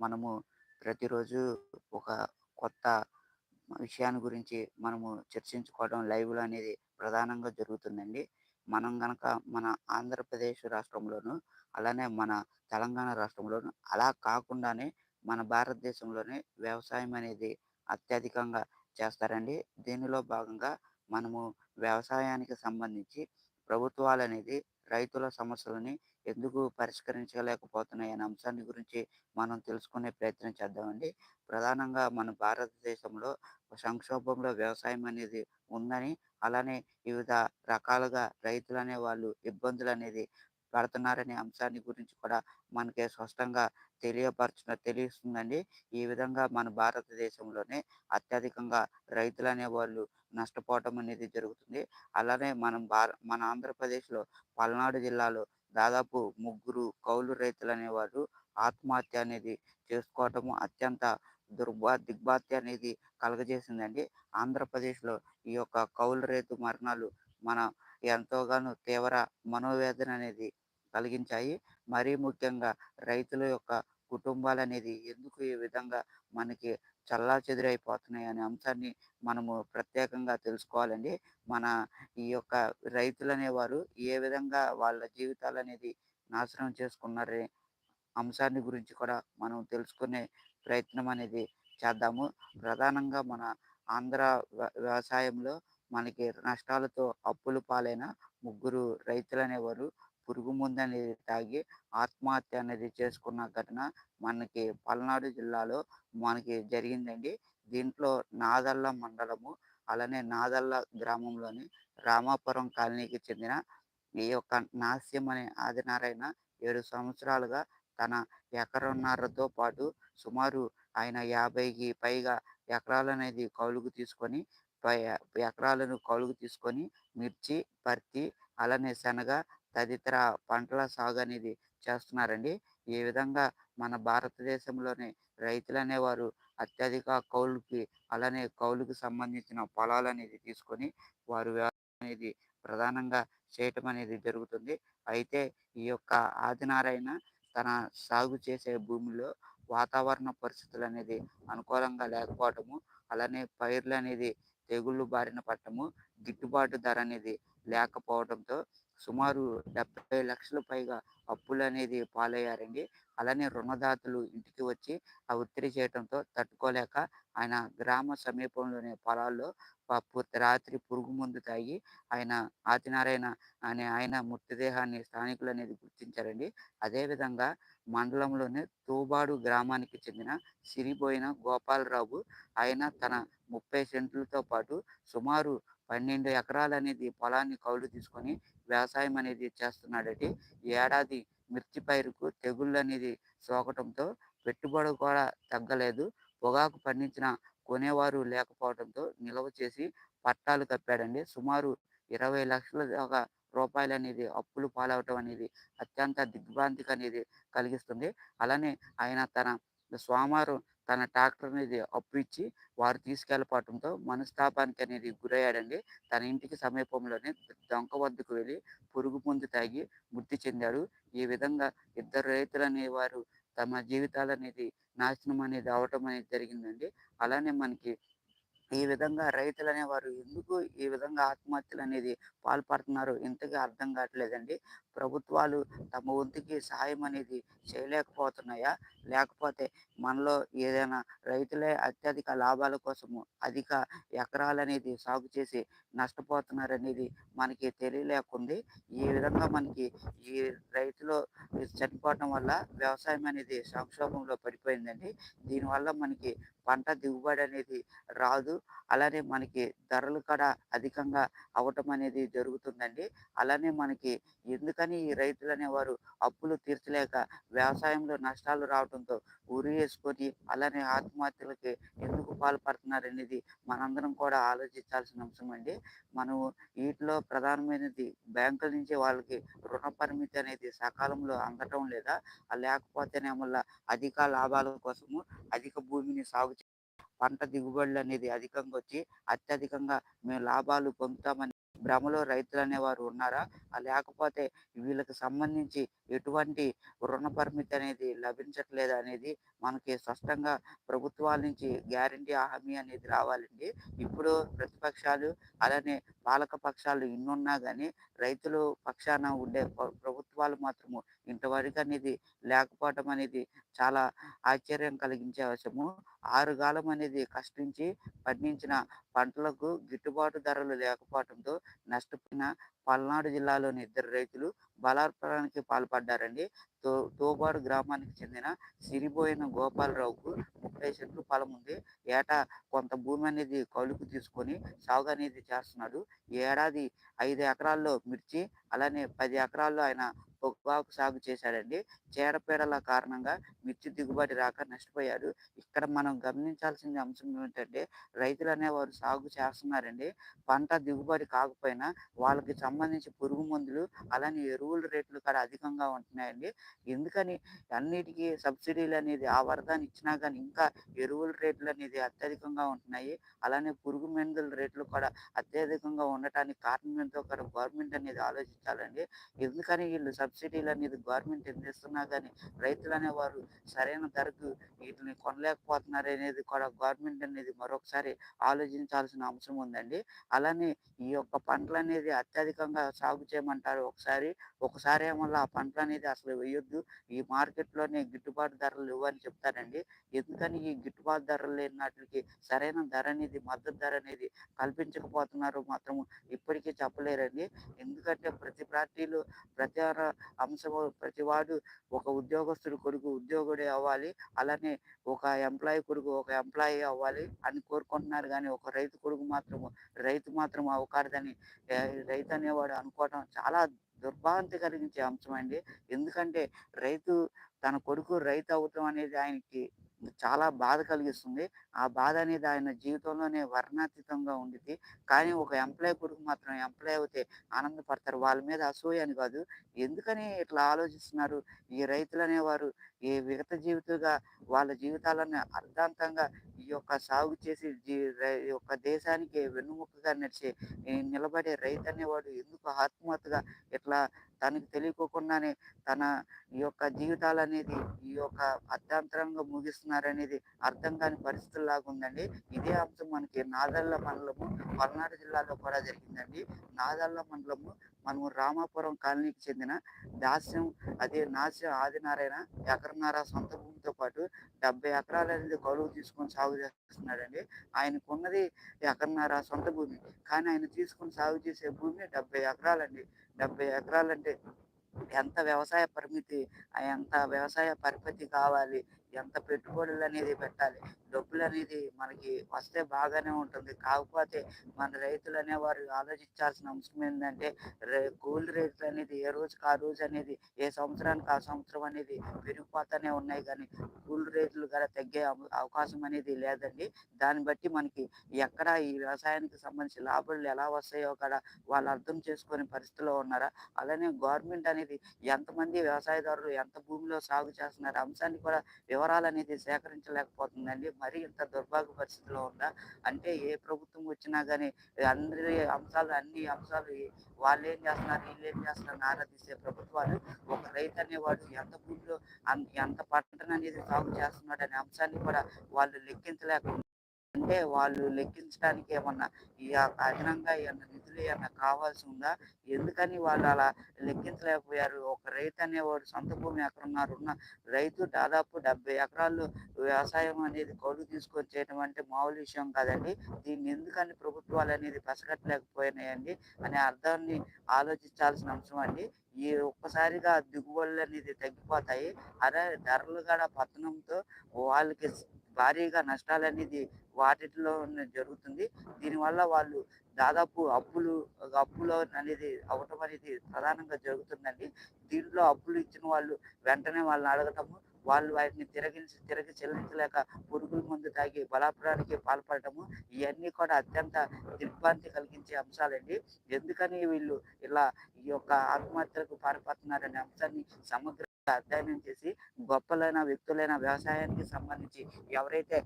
మనము ప్రతిరోజు ఒక కొత్త విషయాన్ని గురించి మనము చర్చించుకోవడం లైవ్‌లో అనేది ప్రధానంగా జరుగుతుందండి. మనం గనక మన ఆంధ్రప్రదేశ్ రాష్ట్రంలోను, అలానే మన తెలంగాణ రాష్ట్రంలోను అలా కాకుండానే మన భారతదేశంలోనే వ్యవసాయం అనేది అత్యధికంగా చేస్తారండి. దీనిలో భాగంగా మనము వ్యవసాయానికి సంబంధించి ప్రభుత్వాలు అనేది రైతుల సమస్యలని ఎందుకు పరిష్కరించలేకపోతున్నాయి అనే అంశాన్ని గురించి మనం తెలుసుకునే ప్రయత్నం చేద్దామండి. ప్రధానంగా మన భారతదేశంలో సంక్షోభంలో వ్యవసాయం అనేది ఉందని, అలానే వివిధ రకాలుగా రైతులు అనే వాళ్ళు ఇబ్బందులు అనేది పడుతున్నారనే అంశాన్ని గురించి కూడా మనకి స్పష్టంగా తెలియపరచ తెలుస్తుందండి ఈ విధంగా మన భారతదేశంలోనే అత్యధికంగా రైతులు అనేవాళ్ళు నష్టపోవటం అనేది జరుగుతుంది. అలానే మనం భార మన ఆంధ్రప్రదేశ్‌లో పల్నాడు జిల్లాలో దాదాపు ముగ్గురు కౌలు రైతులు అనేవారు ఆత్మహత్య అనేది చేసుకోవటము అత్యంత దుర్భా దిగ్భాంతి అనేది కలగజేసిందండి ఆంధ్రప్రదేశ్‌లో ఈ యొక్క కౌలు రైతు మరణాలు మన ఎంతోగానో తీవ్ర మనోవేదన అనేది కలిగించాయి. మరీ ముఖ్యంగా రైతుల యొక్క కుటుంబాలు అనేది ఎందుకు ఈ విధంగా మనకి చెల్లాచెదురైపోతున్నాయి అనే అంశాన్ని మనము ప్రత్యేకంగా తెలుసుకోవాలండి. మన ఈ యొక్క రైతులు అనేవారు ఏ విధంగా వాళ్ళ జీవితాలు అనేది నాశనం చేసుకున్నారనే అంశాన్ని గురించి కూడా మనం తెలుసుకునే ప్రయత్నం అనేది చేద్దాము. ప్రధానంగా మన ఆంధ్ర వ్య వ్యవసాయంలో మనకి నష్టాలతో అప్పుల పాలైన ముగ్గురు రైతులు అనేవారు పురుగు అనేది తాగి ఆత్మహత్య అనేది చేసుకున్న ఘటన మనకి పల్నాడు జిల్లాలో మనకి జరిగిందండి. దీంట్లో నాదల్ల మండలము, అలానే నాదల్ల గ్రామంలోని రామాపురం కాలనీకి చెందిన ఈ యొక్క నాస్యం అనే ఆదినారాయణ ఏడు సంవత్సరాలుగా తన ఎకరన్నరతో పాటు సుమారు ఆయన 50కి పైగా ఎకరాలనేది కౌలుకు తీసుకొని, పై ఎకరాలను కౌలుకు తీసుకొని మిర్చి, పత్తి, అలానే శనగ తదితర పంటల సాగు అనేది చేస్తున్నారండి. ఈ విధంగా మన భారతదేశంలోని రైతులు అనేవారు అత్యధిక కౌలుకి అలానే కౌలుకి సంబంధించిన పొలాలు అనేది తీసుకొని వారు అనేది ప్రధానంగా చేయటం అనేది జరుగుతుంది. అయితే ఈ యొక్క ఆదినారాయణ తన సాగు చేసే భూమిలో వాతావరణ పరిస్థితులు అనేది అనుకూలంగా లేకపోవటము, అలానే పైర్లు అనేది తెగుళ్ళు బారిన పట్టము గిట్టుబాటు ధర అనేది లేకపోవడంతో సుమారు 70,00,000 పైగా అప్పులనేది పాలయ్యారండి. అలానే రుణదాతలు ఇంటికి వచ్చి ఆ ఒత్తిడి చేయడంతో తట్టుకోలేక ఆయన గ్రామ సమీపంలోని పొలాల్లో రాత్రి పురుగు మందు తాగి ఆయన ఆదినారాయణ అనే ఆయన మృతదేహాన్ని స్థానికులు అనేది గుర్తించారండి. అదేవిధంగా మండలంలోని తూబాడు గ్రామానికి చెందిన సిరిబోయిన గోపాలరావు ఆయన తన 30 సెంట్లతో పాటు సుమారు 12 ఎకరాలనేది పొలాన్ని కౌలు తీసుకొని వ్యవసాయం అనేది చేస్తున్నాడండి. ఈ ఏడాది మిర్చి పైరుకు తెగుళ్ళనేది సోకటంతో పెట్టుబడి కూడా తగ్గలేదు. పొగాకు పండించిన కొనేవారు లేకపోవడంతో నిల్వ చేసి పట్టాలు కప్పాడండి. సుమారు ఇరవై లక్షల దాకా రూపాయలనేది అప్పులు పాలవటం అనేది అత్యంత దిగ్భ్రాంతికి అనేది కలిగిస్తుంది. అలానే ఆయన తన సోమవారం తన ట్రాక్టర్ అనేది అప్పు ఇచ్చి వారు తీసుకెళ్ళిపోవటంతో మనస్తాపానికి అనేది గురయ్యాడండి. తన ఇంటికి సమీపంలోనే దొంక వద్దకు వెళ్ళి పురుగు మందు తాగి మృతి చెందాడు. ఈ విధంగా ఇద్దరు రైతులు అనేవారు తమ జీవితాలనేది నాశనం అనేది అవ్వటం అనేది జరిగిందండి. అలానే మనకి ఈ విధంగా రైతులు అనేవారు ఎందుకు ఈ విధంగా ఆత్మహత్యలు అనేది పాల్పడుతున్నారు ఇంతకీ అర్థం కావట్లేదండి. ప్రభుత్వాలు తమ వంతుకి సహాయం అనేది చేయలేకపోతున్నాయా? లేకపోతే మనలో ఏదైనా రైతులే అత్యధిక లాభాల కోసము అధిక ఎకరాలు అనేది సాగు చేసి నష్టపోతున్నారనేది మనకి తెలియలేకుంది. ఈ విధంగా మనకి ఈ రైతులు చనిపోవడం వల్ల వ్యవసాయం అనేది సంక్షోభంలో పడిపోయిందండి. దీనివల్ల మనకి పంట దిగుబడి అనేది రాదు. అలానే మనకి ధరలు కూడా అధికంగా అవటం అనేది జరుగుతుందండి. అలానే మనకి ఎందుకని ఈ రైతులనేవారు అప్పులు తీర్చలేక వ్యవసాయంలో నష్టాలు రావడంతో ఉరి వేసుకొని అలానే ఆత్మహత్యలకి ఎందుకు పాల్పడుతున్నారనేది మనందరం కూడా ఆలోచించాల్సిన అంశం అండి మనము వీటిలో ప్రధానమైనది బ్యాంకుల నుంచి వాళ్ళకి రుణ పరిమితి అనేది సకాలంలో అందటం లేదా? లేకపోతేనే వల్ల అధిక లాభాల కోసము అధిక భూమిని సాగు పంట పంట దిగుబడులనేది అధికంగా వచ్చి అత్యధికంగా మేము లాభాలు పొందుతామని భ్రమలో రైతులు అనేవారు ఉన్నారా? లేకపోతే వీళ్ళకి సంబంధించి ఎటువంటి రుణ పరిమితి అనేది లభించట్లేదు అనేది మనకి స్పష్టంగా ప్రభుత్వాల నుంచి గ్యారంటీ హామీ అనేది రావాలండి. ఇప్పుడు ప్రతిపక్షాలు అలానే పాలక పక్షాలు ఇన్నున్నా కానీ రైతులు పక్షాన ఉండే ప్రభుత్వాలు మాత్రము ఇంతవరకు అనేది లేకపోవటం అనేది చాలా ఆశ్చర్యం కలిగించే అవసరము ఆరుగాలం అనేది కష్టించి పండించిన పంటలకు గిట్టుబాటు ధరలు లేకపోవడంతో నష్టపోయిన పల్నాడు జిల్లాలోని ఇద్దరు రైతులు బలాత్కారానికి పాల్పడ్డారండి. తో తోబాడు గ్రామానికి చెందిన సిరిబోయిన గోపాలరావుకు 30 సెంట్లు పొలం ఉంది. ఏటా కొంత భూమి అనేది కౌలుకు తీసుకొని సాగు అనేది చేస్తున్నాడు. ఏడాది ఐదు ఎకరాల్లో మిర్చి, అలానే పది ఎకరాల్లో ఆయన పొగాకు సాగు చేశాడండి. చీడపీడల కారణంగా మిర్చి దిగుబడి రాక నష్టపోయాడు. ఇక్కడ మనం గమనించాల్సిన అంశం ఏమిటంటే రైతులు అనేవారు సాగు చేస్తున్నారండి. పంట దిగుబడి కాకపోయినా వాళ్ళకి సంబంధించి పురుగు మందులు, అలానే ఎరువుల రేట్లు కూడా అధికంగా ఉంటున్నాయండి. ఎందుకని అన్నిటికీ సబ్సిడీలు అనేది ఆ వరదాన్ని ఇచ్చినా కానీ ఇంకా ఎరువుల రేట్లనేది అత్యధికంగా ఉంటున్నాయి. అలానే పురుగు మందుల రేట్లు కూడా అత్యధికంగా ఉండటానికి కారణం ఏంటో కూడా గవర్నమెంట్ అనేది ఆలోచించాలండి. ఎందుకని వీళ్ళు సబ్సిడీలు అనేది గవర్నమెంట్ ఎంత ఇస్తున్నా రైతులు అనేవారు సరైన ధరకు వీటిని కొనలేకపోతున్నారనేది కూడా గవర్నమెంట్ అనేది మరొకసారి ఆలోచించాల్సిన అవసరం ఉందండి. అలానే ఈ యొక్క పంటలు అనేది అత్యధికంగా సాగు చేయమంటారు ఒకసారి. ఒకసారి ఏమల్లా ఆ పంటలు అనేది అసలు వేయొద్దు. ఈ మార్కెట్‌లోనే గిట్టుబాటు ధరలు ఇవ్వని చెప్తారండి. ఎందుకని ఈ గిట్టుబాటు ధరలు లేని వాటికి సరైన ధర అనేది మద్దతు ధర అనేది కల్పించకపోతున్నారు మాత్రం ఇప్పటికీ చెప్పలేరండి. ఎందుకంటే ప్రతి పార్టీలు ప్రతి అంశము ప్రతివాడు ఒక ఉద్యోగస్తుడు కొడుకు ఉద్యోగుడి అవ్వాలి. అలానే ఒక ఎంప్లాయీ కొడుకు ఒక ఎంప్లాయీ అవ్వాలి అని కోరుకుంటున్నారు కానీ ఒక రైతు కొడుకు మాత్రము రైతు మాత్రం అవ్వకూడదని రైతు అనేవాడు అనుకోవటం చాలా దుర్భాంతి కలిగించే అంశమండి. ఎందుకంటే రైతు తన కొడుకు రైతు అవ్వటం అనేది ఆయనకి చాలా బాధ కలిగిస్తుంది. ఆ బాధ అనేది ఆయన జీవితంలోనే వర్ణాతీతంగా ఉండిద్ది. కానీ ఒక ఎంప్లాయీ కొడుకు మాత్రం ఎంప్లాయీ అయితే ఆనందపడతారు. వాళ్ళ మీద అసూయ అని కాదు. ఎందుకని ఇట్లా ఆలోచిస్తున్నారు? ఈ రైతులు అనేవారు ఈ విగత జీవితులుగా వాళ్ళ జీవితాలను అర్థాంతంగా ఈ యొక్క సాగు చేసి జీ రై ఈ యొక్క దేశానికి వెన్నుముకగా నడిచే నిలబడే రైతు అనేవాడు ఎందుకు ఆత్మహత్యగా ఇట్లా తనకు తెలియకోకుండానే తన ఈ యొక్క జీవితాలనేది ఈ యొక్క అర్ధాంతరంగా ముగిస్తున్నారనేది అర్థం కాని పరిస్థితుల్లాగా ఉందండి. ఇదే అంశం మనకి నాదళ్ళ మండలము, పల్నాడు జిల్లాలో కూడా జరిగిందండి. నాదళ్ళ మండలము మనము రామాపురం కాలనీకి చెందిన దాస్యం అదే నాస్యం ఆదినారాయణ ఎకరన్నర సొంత భూమితో పాటు 70 ఎకరాలనేది కౌలుకు తీసుకొని సాగు చేస్తున్నాడండి. ఆయనకున్నది ఎకరన్నర సొంత భూమి. కానీ ఆయన తీసుకొని సాగు చేసే భూమి 70 ఎకరాలండి. 70 ఎకరాలంటే ఎంత వ్యవసాయ పరిమితి, ఎంత వ్యవసాయ పరిపతి కావాలి, ఎంత పెట్టుబడులు అనేది పెట్టాలి. డబ్బులు అనేది మనకి వస్తే బాగానే ఉంటుంది. కాకపోతే మన రైతులు అనేవారు ఆలోచించాల్సిన అంశం ఏంటంటే రే రేట్లు అనేది ఏ రోజుకి ఆ రోజు అనేది ఏ సంవత్సరానికి ఆ సంవత్సరం అనేది పెరిగిపోతానే ఉన్నాయి కానీ కూలి రేట్లు కూడా తగ్గే అవకాశం అనేది లేదండి. దాన్ని బట్టి మనకి ఎక్కడ ఈ వ్యవసాయానికి సంబంధించి లాభాలు ఎలా వస్తాయో కూడా వాళ్ళు అర్థం చేసుకునే పరిస్థితిలో ఉన్నారా? అలానే గవర్నమెంట్ అనేది ఎంతమంది వ్యవసాయదారులు ఎంత భూమిలో సాగు చేస్తున్నారు అంశాన్ని కూడా వివరాలనేది సేకరించలేకపోతుందండి. మరి ఇంత దుర్భాగ్య పరిస్థితిలో ఉందా? అంటే ఏ ప్రభుత్వం వచ్చినా కానీ అందరి అంశాలు అన్ని అంశాలు వాళ్ళేం చేస్తున్నారు, వీళ్ళు ఏం చేస్తున్నారు ఆరా తీసే ప్రభుత్వాలు ఒక రైతు అనేవాడు ఎంత భూమిలో ఎంత పంటను అనేది సాగు చేస్తున్నాడనే అంశాన్ని కూడా వాళ్ళు లెక్కించలేకుండా అంటే వాళ్ళు లెక్కించడానికి ఏమన్నా ఈ అదనంగా ఏమన్నా నిధులు ఏమన్నా కావాల్సి ఉందా? ఎందుకని వాళ్ళు అలా లెక్కించలేకపోయారు? ఒక రైతు అనేవాడు సొంత భూమి ఎకరన్నర ఉన్న రైతు దాదాపు డెబ్బై ఎకరాలు వ్యవసాయం అనేది కౌలు తీసుకొని చేయడం అంటే మామూలు విషయం కాదండి. దీన్ని ఎందుకని ప్రభుత్వాలు అనేది పసిగట్టలేకపోయినాయండి అనే అర్థాన్ని ఆలోచించాల్సిన అంశం అండి. ఈ ఒక్కసారిగా దిగుబడులనేది తగ్గిపోతాయి. అదే ధరలు కూడా పతనంతో వాళ్ళకి భారీగా భారీగా నష్టాలనేది వాటిలో జరుగుతుంది. దీనివల్ల వాళ్ళు దాదాపు అప్పులు అప్పులు అనేది అవ్వటం అనేది ప్రధానంగా జరుగుతుందండి. దీంట్లో అప్పులు ఇచ్చిన వాళ్ళు వెంటనే వాళ్ళని అడగటము, వాళ్ళు వాటిని తిరగిల్చి తిరిగి చెల్లించలేక పురుగుల మందు తాగి బలాత్కారానికి పాల్పడటము ఇవన్నీ కూడా అత్యంత దిగ్భ్రాంతి కలిగించే అంశాలండి. ఎందుకని వీళ్ళు ఇలా ఈ యొక్క ఆత్మహత్యలకు పాల్పడుతున్నారనే అంశాన్ని సమగ్ర అధ్యయనం చేసి గొప్పలైన వ్యక్తులైన వ్యవసాయానికి సంబంధించి ఎవరైతే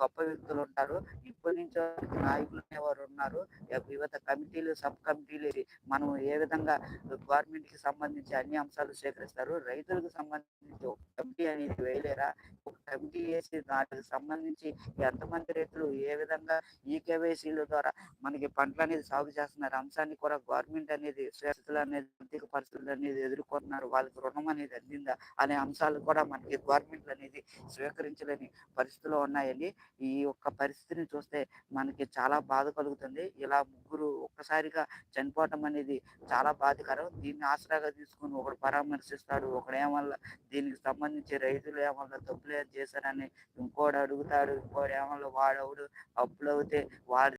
గొప్ప వ్యక్తులు ఉంటారో ఇప్పటి నుంచో నాయకులు అనేవారు ఉన్నారు. వివిధ కమిటీలు సబ్ కమిటీలు ఇది మనం ఏ విధంగా గవర్నమెంట్కి సంబంధించి అన్ని అంశాలు సేకరిస్తారు రైతులకు సంబంధించి ఒక కమిటీ అనేది వేయలేరా? ఒక కమిటీ వేసి దానికి సంబంధించి ఎంతమంది రైతులు ఏ విధంగా ఈ కేవైసీల ద్వారా మనకి పంటలు అనేది సాగు చేస్తున్నారు? అంశాన్ని కూడా గవర్నమెంట్ అనేది పరిస్థితులు అనేది ఆర్థిక పరిస్థితులు అనేది ఎదుర్కొంటున్నారు. వాళ్ళకి రుణం అనేది అందింది? అనే అంశాలు కూడా మనకి గవర్నమెంట్ అనేది స్వీకరించలేని పరిస్థితిలో ఉన్నాయని ఈ యొక్క పరిస్థితిని చూస్తే మనకి చాలా బాధ కలుగుతుంది. ఇలా ముగ్గురు ఒక్కసారిగా చనిపోవటం అనేది చాలా బాధకరం. దీన్ని ఆసరాగా తీసుకుని ఒకడు పరామర్శిస్తాడు ఒకడేమల్ల దీనికి సంబంధించి రైతులు ఏమల్ల తప్పులు చేశారని ఇంకోడు అడుగుతాడు ఇంకోడు ఏమల్ల వాడవుడు అప్పులు అవుతే వాడు